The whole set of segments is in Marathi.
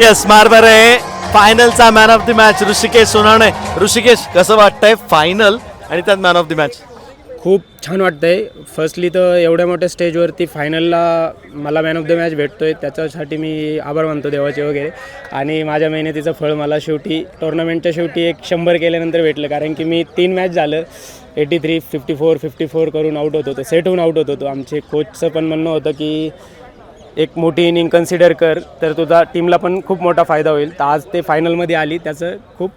येस बरं आहे फायनलचा man of the match Hrishikesh Sonawane Hrishikesh कसं वाटतंय फायनल आणि त्यात मॅन ऑफ द मॅच खूप छान वाटतंय. फर्स्टली तर एवढ्या मोठ्या स्टेजवरती फायनलला मला मॅन ऑफ द मॅच भेटतोय. त्याच्यासाठी मी आभार मानतो देवाचे वगैरे. आणि माझ्या मेहनतीचं फळ मला शेवटी टोर्नामेंटच्या शेवटी एक शंभर केल्यानंतर भेटलं. कारण की मी तीन मॅच झालं. Eighty three fifty four fifty four करून आउट होत. होतो सेट होऊन आउट होत होतो आमचे कोचचं पण म्हणणं होतं की एक मोठी इनिंग कन्सिडर कर तर तुझा टीमला पण खूप मोठा फायदा होईल. तर आज ते फायनलमध्ये आली त्याचं खूप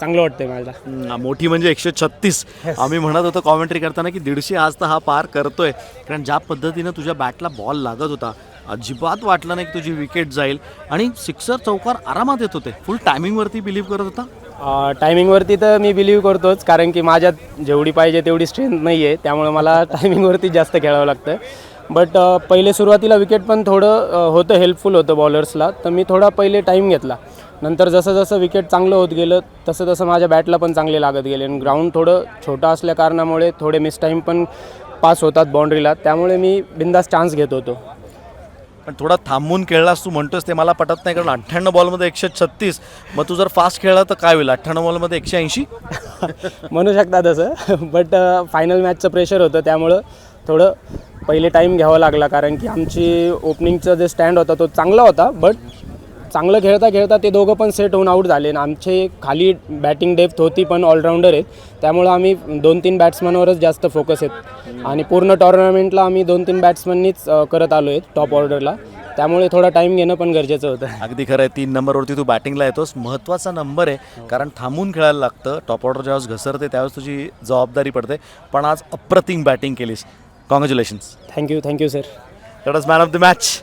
चांगलं वाटतंय मला. हम्म, मोठी म्हणजे एकशे छत्तीस. आम्ही म्हणत होतो कॉमेंट्री करताना की दीडशे आज तर हा पार करतोय. कारण ज्या पद्धतीनं तुझ्या बॅटला बॉल लागत होता अजिबात वाटलं नाही की तुझी विकेट जाईल. आणि सिक्सर चौकार आरामात येत होते. फुल टायमिंगवरती बिलीव्ह करत होता. टायमिंगवरती तर मी बिलीव्ह करतोच कारण की माझ्यात जेवढी पाहिजे तेवढी स्ट्रेंथ नाही आहे त्यामुळे मला टायमिंगवरती जास्त खेळावं लागतं बट पहिले सुरुवातीला विकेट पण थोडं होतं हेल्पफुल होतं बॉलर्सला तर मी थोडा पहिले टाईम घेतला. नंतर जसं जसं विकेट चांगलं होत गेलं तसं तसं माझ्या बॅटला पण चांगले लागत गेले. आणि ग्राउंड थोडं छोटं असल्या कारणामुळे थोडे मिस टाईम पण पास होतात बाउंड्रीला त्यामुळे मी बिंदास चान्स घेत होतो. पण थोडा थांबून खेळलास तू म्हणतोस ते मला पटत नाही कारण अठ्ठ्याण्णव बॉलमध्ये एकशे छत्तीस. मग तू जर फास्ट खेळला तर काय होईल? अठ्ठ्याण्णव बॉलमध्ये एकशे ऐंशी? म्हणू शकता तसं. बट फायनल मॅचचं प्रेशर होतं त्यामुळं थोडं पहिले टाईम घ्यावा लागला कारण की आमची ओपनिंगचा जे स्टँड होता तो चांगला होता बट चांगलं खेळता खेळता ते दोघं पण सेट होऊन आऊट झाले. आमचे खाली बॅटिंग डेप्थ होती पण ऑलराऊंडर आहेत. त्यामुळं आम्ही दोन तीन बॅट्समनवरच जास्त फोकस आहेत. आणि पूर्ण टुर्नामेंटला आम्ही दोन तीन बॅट्समननीच करत आलो आहेत टॉप ऑर्डरला त्यामुळे थोडा टाईम घेणं पण गरजेचं होतं. अगदी खरं आहे. तीन नंबरवरती तू बॅटिंगला येतोस. महत्त्वाचा नंबर आहे. कारण थांबून खेळायला लागतं. टॉप ऑर्डर ज्यावेळेस घसरते त्यावेळेस तुझी जबाबदारी पडते. पण आज अप्रतिम बॅटिंग केलीस. Congratulations thank you thank you sir that was man of the match